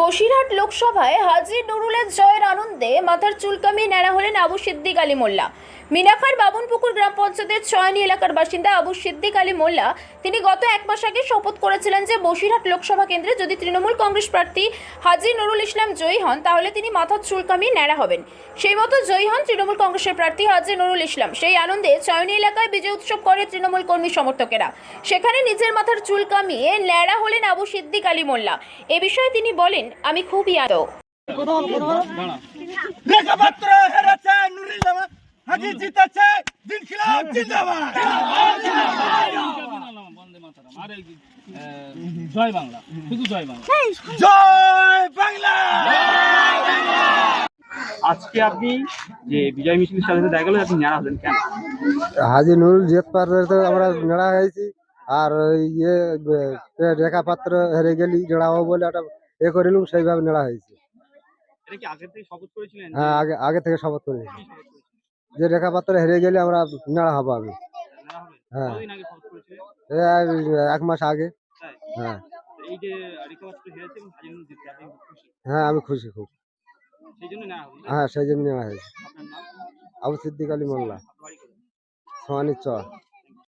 বসিরহাট লোকসভায় হাজি নুরুলের জয়ের আনন্দে মাথার চুলকামি ন্যাড়া হলেন আবু সিদ্দিক আলী মোল্লা। মিনাখার বাবনপুকুর গ্রাম পঞ্চায়েতের চয়নি এলাকার বাসিন্দা আবু সিদ্দিক আলী মোল্লা, তিনি গত এক মাস আগে শপথ করেছিলেন যে বসিরহাট লোকসভা কেন্দ্রে যদি তৃণমূল কংগ্রেস প্রার্থী হাজি নুরুল ইসলাম জয়ী হন, তাহলে তিনি মাথার চুলকামি ন্যাড়া হবেন। সেই মতো জয়ী হন তৃণমূল কংগ্রেসের প্রার্থী হাজি নুরুল ইসলাম। সেই আনন্দে চয়নি এলাকায় বিজয় উৎসব করে তৃণমূল কর্মী সমর্থকেরা। সেখানে নিজের মাথার চুল কামিয়ে ন্যাড়া হলেন আবু সিদ্দিক আলী মোল্লা। এ বিষয়ে তিনি বলেন আমি খুবই আনন্দ লেখাপত্র হেরেছে নুরিল্লামা হাজি জিতেছে দিন খিলাফ জিন্দাবাদ। আর জয় বাংলা শুধু জয় বাংলা। জয় বাংলা। আজকে আপনি যে বিজয় মিছিলের সাথে দেখা গেল আপনি নেড়া হলেন কেন? হাজি নুরুল জিয়াদ তো আমরা নেড়া হয়েছি আর ওই ইয়ে রেখা পাত্র হেরে গেলি নেড়া হব বলে একটা এ করিলুম সেইভাবে নেড়া হয়েছে। হ্যাঁ আগে আগে থেকে শপথ করি কি যে রেখা পাত্র হেরে গেলে আমরা নেড়া হব আমি। হ্যাঁ। এক মাস আগে। হ্যাঁ। হ্যাঁ আমি খুশি খুব। হ্যাঁ সেই জন্য নেওয়া হয়েছে। আবু সিদ্দিক আলী মোল্লা। সোয়ানির চর।